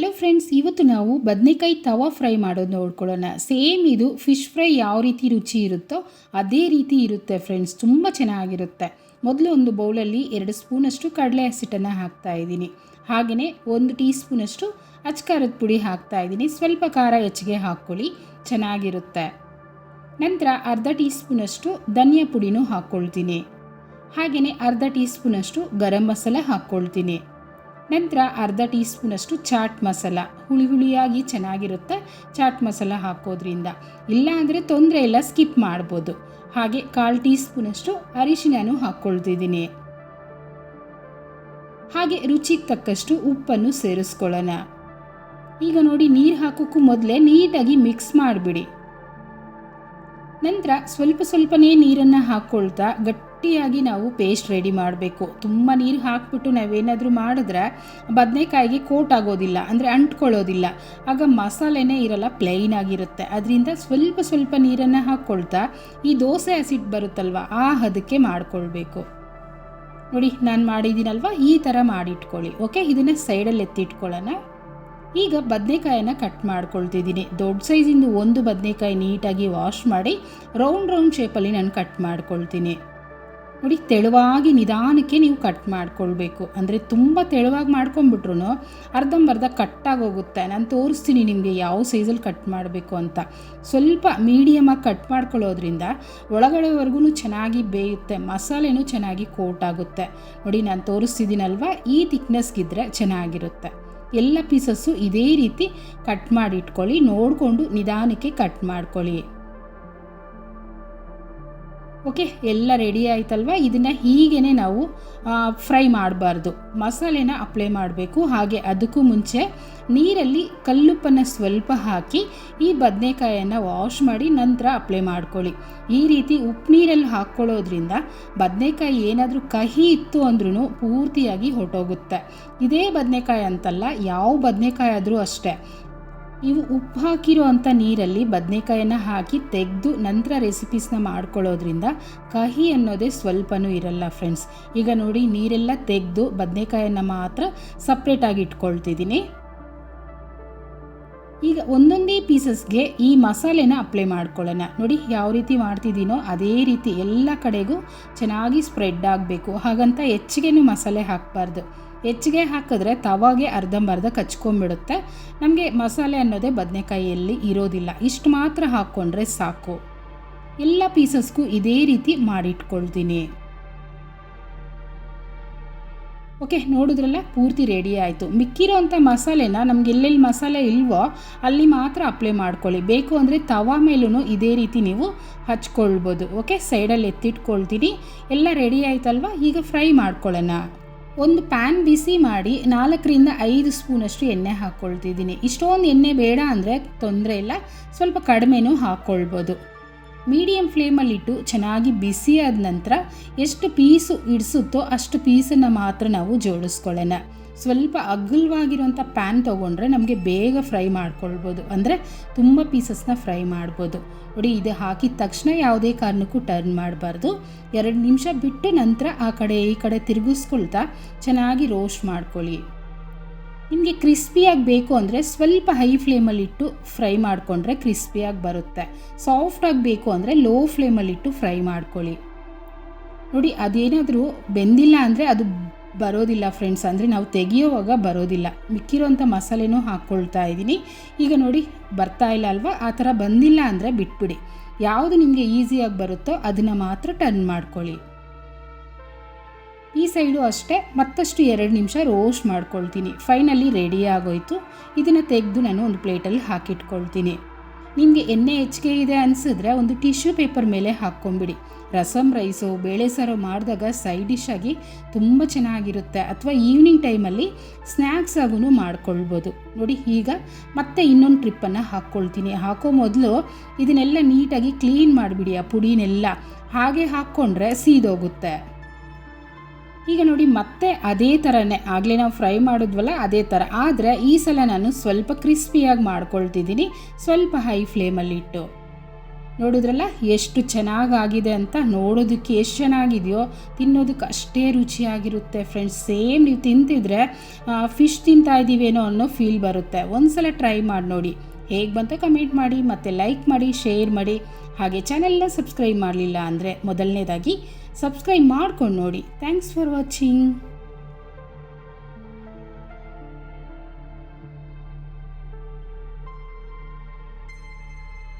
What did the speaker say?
Hello friends ಇವತ್ತು ನಾವು ಬದನೆಕಾಯಿ ತವಾ ಫ್ರೈ ಮಾಡೋದು ನೋಡ್ಕೊಳ್ಳೋಣ. ಸೇಮ್ ಇದು ಫಿಶ್ ಫ್ರೈ ಯಾವ ರೀತಿ ರುಚಿ ಇರುತ್ತೋ ಅದೇ ರೀತಿ ಇರುತ್ತೆ ಫ್ರೆಂಡ್ಸ್ ತುಂಬ ಚೆನ್ನಾಗಿರುತ್ತೆ. ಮೊದಲು ಒಂದು ಬೌಲಲ್ಲಿ ಎರಡು ಸ್ಪೂನಷ್ಟು ಕಡಲೆ ಹಸಿಟ್ಟನ್ನು ಹಾಕ್ತಾ ಇದ್ದೀನಿ. ಹಾಗೆಯೇ ಒಂದು ಟೀ ಸ್ಪೂನಷ್ಟು ಅಚ್ಕಾರದ ಪುಡಿ ಹಾಕ್ತಾ ಇದ್ದೀನಿ. ಸ್ವಲ್ಪ ಖಾರ ಹೆಚ್ಚಿಗೆ ಹಾಕ್ಕೊಳ್ಳಿ, ಚೆನ್ನಾಗಿರುತ್ತೆ. ನಂತರ ಅರ್ಧ ಟೀ ಸ್ಪೂನಷ್ಟು ಧನಿಯಾ ಪುಡಿನೂ ಹಾಕ್ಕೊಳ್ತೀನಿ. ಹಾಗೆಯೇ ಅರ್ಧ ಟೀ ಸ್ಪೂನಷ್ಟು ಗರಂ ಮಸಾಲ ಹಾಕ್ಕೊಳ್ತೀನಿ. ನಂತರ ಅರ್ಧ ಟೀ ಸ್ಪೂನಷ್ಟು ಚಾಟ್ ಮಸಾಲ. ಹುಳಿ ಹುಳಿಯಾಗಿ ಚೆನ್ನಾಗಿರುತ್ತೆ ಚಾಟ್ ಮಸಾಲ ಹಾಕೋದ್ರಿಂದ. ಇಲ್ಲ ಅಂದರೆ ತೊಂದರೆ ಇಲ್ಲ, ಸ್ಕಿಪ್ ಮಾಡ್ಬೋದು. ಹಾಗೆ ಕಾಲು ಟೀ ಸ್ಪೂನಷ್ಟು ಅರಿಶಿನೂ ಹಾಕ್ಕೊಳ್ತಿದ್ದೀನಿ. ಹಾಗೆ ರುಚಿಗೆ ತಕ್ಕಷ್ಟು ಉಪ್ಪನ್ನು ಸೇರಿಸ್ಕೊಳ್ಳೋಣ. ಈಗ ನೋಡಿ ನೀರು ಹಾಕೋಕ್ಕೂ ಮೊದಲೇ ನೀಟಾಗಿ ಮಿಕ್ಸ್ ಮಾಡಿಬಿಡಿ. ನಂತರ ಸ್ವಲ್ಪ ಸ್ವಲ್ಪನೇ ನೀರನ್ನು ಹಾಕ್ಕೊಳ್ತಾ ಗಟ್ಟಿಯಾಗಿ ನಾವು ಪೇಸ್ಟ್ ರೆಡಿ ಮಾಡಬೇಕು. ತುಂಬ ನೀರು ಹಾಕ್ಬಿಟ್ಟು ನಾವೇನಾದರೂ ಮಾಡಿದ್ರೆ ಬದನೆಕಾಯಿಗೆ ಕೋಟ್ ಆಗೋದಿಲ್ಲ, ಅಂದರೆ ಅಂಟ್ಕೊಳ್ಳೋದಿಲ್ಲ. ಆಗ ಮಸಾಲೆನೇ ಇರಲ್ಲ ಪ್ಲೈನ್ ಆಗಿರುತ್ತೆ. ಅದರಿಂದ ಸ್ವಲ್ಪ ಸ್ವಲ್ಪ ನೀರನ್ನು ಹಾಕ್ಕೊಳ್ತಾ ಈ ದೋಸೆ ಹಸಿಟ್ಟು ಬರುತ್ತಲ್ವ, ಆ ಹದಕ್ಕೆ ಮಾಡ್ಕೊಳ್ಬೇಕು. ನೋಡಿ, ನಾನು ಮಾಡಿದ್ದೀನಲ್ವ? ಈ ಥರ ಮಾಡಿಟ್ಕೊಳ್ಳಿ. ಓಕೆ ಇದನ್ನು ಸೈಡಲ್ಲಿ ಎತ್ತಿಟ್ಕೊಳ್ಳೋಣ. ಈಗ ಬದನೆಕಾಯನ್ನು ಕಟ್ ಮಾಡ್ಕೊಳ್ತಿದ್ದೀನಿ. ದೊಡ್ಡ ಸೈಜಿಂದು ಒಂದು ಬದನೆಕಾಯಿ ನೀಟಾಗಿ ವಾಶ್ ಮಾಡಿ ರೌಂಡ್ ರೌಂಡ್ ಶೇಪಲ್ಲಿ ನಾನು ಕಟ್ ಮಾಡ್ಕೊಳ್ತೀನಿ. ನೋಡಿ, ತೆಳುವಾಗಿ ನಿಧಾನಕ್ಕೆ ನೀವು ಕಟ್ ಮಾಡ್ಕೊಳ್ಬೇಕು. ಅಂದರೆ ತುಂಬ ತೆಳುವಾಗಿ ಮಾಡ್ಕೊಂಬಿಟ್ರು ಅರ್ಧಂಬರ್ಧ ಕಟ್ಟಾಗಿ ಹೋಗುತ್ತೆ ನಾನು ತೋರಿಸ್ತೀನಿ ನಿಮಗೆ ಯಾವ ಸೈಜಲ್ಲಿ ಕಟ್ ಮಾಡಬೇಕು ಅಂತ. ಸ್ವಲ್ಪ ಮೀಡಿಯಮಾಗಿ ಕಟ್ ಮಾಡ್ಕೊಳ್ಳೋದ್ರಿಂದ ಒಳಗಡೆವರೆಗೂ ಚೆನ್ನಾಗಿ ಬೇಯುತ್ತೆ. ಮಸಾಲೆನೂ ಚೆನ್ನಾಗಿ ಕೋಟ್ ಆಗುತ್ತೆ. ನೋಡಿ, ನಾನು ತೋರಿಸ್ತಿದ್ದೀನಲ್ವ? ಈ ಥಿಕ್ನೆಸ್ಗಿದ್ರೆ ಚೆನ್ನಾಗಿರುತ್ತೆ. ಎಲ್ಲ ಪೀಸಸ್ಸು ಇದೇ ರೀತಿ ಕಟ್ ಮಾಡಿ ಇಟ್ಕೊಳ್ಳಿ. ನೋಡಿಕೊಂಡು ನಿಧಾನಕ್ಕೆ ಕಟ್ ಮಾಡ್ಕೊಳ್ಳಿ. ಓಕೆ ಎಲ್ಲ ರೆಡಿ ಆಯ್ತಲ್ವ? ಇದನ್ನು ಹೀಗೇ ನಾವು ಫ್ರೈ ಮಾಡಬಾರ್ದು. ಮಸಾಲೆನ ಅಪ್ಲೈ ಮಾಡಬೇಕು. ಹಾಗೆ ಅದಕ್ಕೂ ಮುಂಚೆ ನೀರಲ್ಲಿ ಕಲ್ಲುಪ್ಪನ್ನು ಸ್ವಲ್ಪ ಹಾಕಿ, ಈ ಬದನೆಕಾಯನ್ನು ವಾಶ್ ಮಾಡಿ ನಂತರ ಅಪ್ಲೈ ಮಾಡ್ಕೊಳ್ಳಿ. ಈ ರೀತಿ ಉಪ್ಪು ನೀರಲ್ಲಿ ಹಾಕ್ಕೊಳ್ಳೋದ್ರಿಂದ ಬದನೆಕಾಯಿ ಏನಾದರೂ ಕಹಿ ಇತ್ತು ಅಂದ್ರೂ ಪೂರ್ತಿಯಾಗಿ ಹೊಟ್ಟೋಗುತ್ತೆ ಇದೇ ಬದನೆಕಾಯಿ ಅಂತಲ್ಲ, ಯಾವ ಬದನೆಕಾಯಿ ಆದರೂ ಅಷ್ಟೇ. ಇವು ಉಪ್ಪು ಹಾಕಿರೋ ಅಂಥ ನೀರಲ್ಲಿ ಬದನೆಕಾಯನ್ನು ಹಾಕಿ ತೆಗೆದು ನಂತರ ರೆಸಿಪೀಸ್ನ ಮಾಡ್ಕೊಳ್ಳೋದ್ರಿಂದ ಕಹಿ ಅನ್ನೋದೇ ಸ್ವಲ್ಪನೂ ಇರಲ್ಲ ಫ್ರೆಂಡ್ಸ್. ಈಗ ನೋಡಿ ನೀರೆಲ್ಲ ತೆಗೆದು ಬದನೆಕಾಯನ್ನು ಮಾತ್ರ ಸಪ್ರೇಟಾಗಿ ಇಟ್ಕೊಳ್ತಿದ್ದೀನಿ. ಈಗ ಒಂದೊಂದೇ ಪೀಸಸ್ಗೆ ಈ ಮಸಾಲೆನ ಅಪ್ಲೈ ಮಾಡ್ಕೊಳ್ಳೋಣ. ನೋಡಿ ಯಾವ ರೀತಿ ಮಾಡ್ತಿದ್ದೀನೋ ಅದೇ ರೀತಿ ಎಲ್ಲ ಕಡೆಗೂ ಚೆನ್ನಾಗಿ ಸ್ಪ್ರೆಡ್ ಆಗಬೇಕು. ಹಾಗಂತ ಹೆಚ್ಚಿಗೆನೂ ಮಸಾಲೆ ಹಾಕಬಾರ್ದು. ಹೆಚ್ಚಿಗೆ ಹಾಕಿದ್ರೆ ತವಾಗೆ ಅರ್ಧಂಬರ್ಧ ಕಚ್ಕೊಂಡ್ಬಿಡುತ್ತೆ. ನಮಗೆ ಮಸಾಲೆ ಅನ್ನೋದೇ ಬದನೆಕಾಯಿಯಲ್ಲಿ ಇರೋದಿಲ್ಲ. ಇಷ್ಟು ಮಾತ್ರ ಹಾಕ್ಕೊಂಡ್ರೆ ಸಾಕು. ಎಲ್ಲ ಪೀಸಸ್ಗೂ ಇದೇ ರೀತಿ ಮಾಡಿಟ್ಕೊಳ್ತೀನಿ. ಓಕೆ, ನೋಡಿದ್ರಲ್ಲ ಪೂರ್ತಿ ರೆಡಿ ಆಯಿತು. ಮಿಕ್ಕಿರೋಂಥ ಮಸಾಲೆನ ನಮ್ಗೆ ಎಲ್ಲೆಲ್ಲಿ ಮಸಾಲೆ ಇಲ್ವೋ ಅಲ್ಲಿ ಮಾತ್ರ ಅಪ್ಲೈ ಮಾಡ್ಕೊಳ್ಳಿ. ಬೇಕು ಅಂದರೆ ತವಾ ಮೇಲೂ ಇದೇ ರೀತಿ ನೀವು ಹಚ್ಕೊಳ್ಬೋದು. ಓಕೆ ಸೈಡಲ್ಲಿ ಎತ್ತಿಟ್ಕೊಳ್ತೀನಿ. ಎಲ್ಲ ರೆಡಿ ಆಯ್ತಲ್ವ? ಈಗ ಫ್ರೈ ಮಾಡ್ಕೊಳ್ಳೋಣ. ಒಂದು ಪ್ಯಾನ್ ಬಿಸಿ ಮಾಡಿ ನಾಲ್ಕರಿಂದ ಐದು ಸ್ಪೂನಷ್ಟು ಎಣ್ಣೆ ಹಾಕ್ಕೊಳ್ತಿದ್ದೀನಿ. ಇಷ್ಟೊಂದು ಎಣ್ಣೆ ಬೇಡ ಅಂದರೆ ತೊಂದರೆ ಇಲ್ಲ. ಸ್ವಲ್ಪ ಕಡಿಮೆನೂ ಹಾಕ್ಕೊಳ್ಬೋದು. ಮೀಡಿಯಮ್ ಫ್ಲೇಮಲ್ಲಿಟ್ಟು ಚೆನ್ನಾಗಿ ಬಿಸಿ ಆದ ನಂತರ ಎಷ್ಟು ಪೀಸು ಇಡಿಸುತ್ತೋ ಅಷ್ಟು ಪೀಸನ್ನು ಮಾತ್ರ ನಾವು ಜೋಡಿಸ್ಕೊಳ್ಳೋಣ. ಸ್ವಲ್ಪ ಅಗಲವಾಗಿರುವಂಥ ಪ್ಯಾನ್ ತೊಗೊಂಡ್ರೆ ನಮಗೆ ಬೇಗ ಫ್ರೈ ಮಾಡ್ಕೊಳ್ಬೋದು. ಅಂದರೆ ತುಂಬ ಪೀಸಸ್ನ ಫ್ರೈ ಮಾಡ್ಬೋದು. ನೋಡಿ, ಇದು ಹಾಕಿದ ತಕ್ಷಣ ಯಾವುದೇ ಕಾರಣಕ್ಕೂ ಟರ್ನ್ ಮಾಡಬಾರ್ದು. ಎರಡು ನಿಮಿಷ ಬಿಟ್ಟು ನಂತರ ಆ ಕಡೆ ಈ ಕಡೆ ತಿರುಗಿಸ್ಕೊಳ್ತಾ ಚೆನ್ನಾಗಿ ರೋಸ್ಟ್ ಮಾಡ್ಕೊಳ್ಳಿ. ನಿಮಗೆ ಕ್ರಿಸ್ಪಿಯಾಗಿ ಬೇಕು ಅಂದರೆ ಸ್ವಲ್ಪ ಹೈ ಫ್ಲೇಮಲ್ಲಿಟ್ಟು ಫ್ರೈ ಮಾಡಿಕೊಂಡ್ರೆ ಕ್ರಿಸ್ಪಿಯಾಗಿ ಬರುತ್ತೆ. ಸಾಫ್ಟಾಗಿ ಬೇಕು ಅಂದರೆ ಲೋ ಫ್ಲೇಮಲ್ಲಿಟ್ಟು ಫ್ರೈ ಮಾಡ್ಕೊಳ್ಳಿ. ನೋಡಿ, ಅದೇನಾದರೂ ಬೆಂದಿಲ್ಲ ಅಂದರೆ ಅದು ಬರೋದಿಲ್ಲ ಫ್ರೆಂಡ್ಸ್ ಅಂದರೆ ನಾವು ತೆಗಿಯೋವಾಗ ಬರೋದಿಲ್ಲ. ಮಿಕ್ಕಿರೋಂಥ ಮಸಾಲೆನೂ ಹಾಕ್ಕೊಳ್ತಾ ಇದ್ದೀನಿ. ಈಗ ನೋಡಿ, ಬರ್ತಾ ಇಲ್ಲ ಅಲ್ವಾ? ಆ ಥರ ಬಂದಿಲ್ಲ ಅಂದರೆ ಬಿಟ್ಬಿಡಿ. ಯಾವುದು ನಿಮಗೆ ಈಸಿಯಾಗಿ ಬರುತ್ತೋ ಅದನ್ನು ಮಾತ್ರ ಟರ್ನ್ ಮಾಡ್ಕೊಳ್ಳಿ. ಈ ಸೈಡು ಅಷ್ಟೇ ಮತ್ತಷ್ಟು ಎರಡು ನಿಮಿಷ ರೋಸ್ಟ್ ಮಾಡ್ಕೊಳ್ತೀನಿ. ಫೈನಲಿ ರೆಡಿ ಆಗೋಯಿತು. ಇದನ್ನು ತೆಗೆದು ನಾನು ಒಂದು ಪ್ಲೇಟಲ್ಲಿ ಹಾಕಿಟ್ಕೊಳ್ತೀನಿ. ನಿಮಗೆ ಎಣ್ಣೆ ಹೆಚ್ಚಿಗೆ ಇದೆ ಅನಿಸಿದ್ರೆ ಒಂದು ಟಿಶ್ಯೂ ಪೇಪರ್ ಮೇಲೆ ಹಾಕ್ಕೊಂಬಿಡಿ. ರಸಮ್ ರೈಸು, ಬೇಳೆ ಸಾರು ಮಾಡಿದಾಗ ಸೈಡ್ ಡಿಶ್ ಆಗಿ ತುಂಬ ಚೆನ್ನಾಗಿರುತ್ತೆ. ಅಥವಾ ಈವ್ನಿಂಗ್ ಟೈಮಲ್ಲಿ ಸ್ನ್ಯಾಕ್ಸ್ ಆಗೂ ಮಾಡ್ಕೊಳ್ಬೋದು. ನೋಡಿ ಈಗ ಮತ್ತೆ ಇನ್ನೊಂದು ಟ್ರಿಪ್ಪನ್ನು ಹಾಕ್ಕೊಳ್ತೀನಿ. ಹಾಕೋ ಮೊದಲು ಇದನ್ನೆಲ್ಲ ನೀಟಾಗಿ ಕ್ಲೀನ್ ಮಾಡಿಬಿಡಿ ಆ ಪುಡಿನೆಲ್ಲ. ಹಾಗೆ ಹಾಕ್ಕೊಂಡ್ರೆ ಸೀದೋಗುತ್ತೆ. ಈಗ ನೋಡಿ, ಮತ್ತೆ ಅದೇ ಥರನೇ ಆಗಲೇ ನಾವು ಫ್ರೈ ಮಾಡಿದ್ವಲ್ಲ, ಅದೇ ಥರ ಆದರೆ, ಈ ಸಲ ನಾನು ಸ್ವಲ್ಪ ಕ್ರಿಸ್ಪಿಯಾಗಿ ಮಾಡ್ಕೊಳ್ತಿದ್ದೀನಿ. ಸ್ವಲ್ಪ ಹೈ ಫ್ಲೇಮಲ್ಲಿಟ್ಟು ನೋಡಿದ್ರಲ್ಲ, ಎಷ್ಟು ಚೆನ್ನಾಗಾಗಿದೆ ಅಂತ ನೋಡೋದಕ್ಕೆ ಎಷ್ಟು ಚೆನ್ನಾಗಿದೆಯೋ, ತಿನ್ನೋದಕ್ಕೆ ಅಷ್ಟೇ ರುಚಿಯಾಗಿರುತ್ತೆ ಫ್ರೆಂಡ್ಸ್. ಸೇಮ್ ನೀವು ತಿಂತಿದ್ರೆ ಫಿಶ್ ತಿಂತಾ ಇದ್ದೀವೇನೋ ಅನ್ನೋ ಫೀಲ್ ಬರುತ್ತೆ. ಒಂದ್ಸಲ ಟ್ರೈ ಮಾಡಿ ನೋಡಿ. ಹೇಗೆ ಬಂತ ಕಮೆಂಟ್ ಮಾಡಿ, ಮತ್ತು ಲೈಕ್ ಮಾಡಿ, ಶೇರ್ ಮಾಡಿ. ಹಾಗೆ ಚಾನೆಲ್ನ ಸಬ್ಸ್ಕ್ರೈಬ್ ಮಾಡಲಿಲ್ಲ ಅಂದರೆ ಮೊದಲನೇದಾಗಿ ಸಬ್ಸ್ಕ್ರೈಬ್ ಮಾಡ್ಕೊಂಡು ನೋಡಿ. Thanks for watching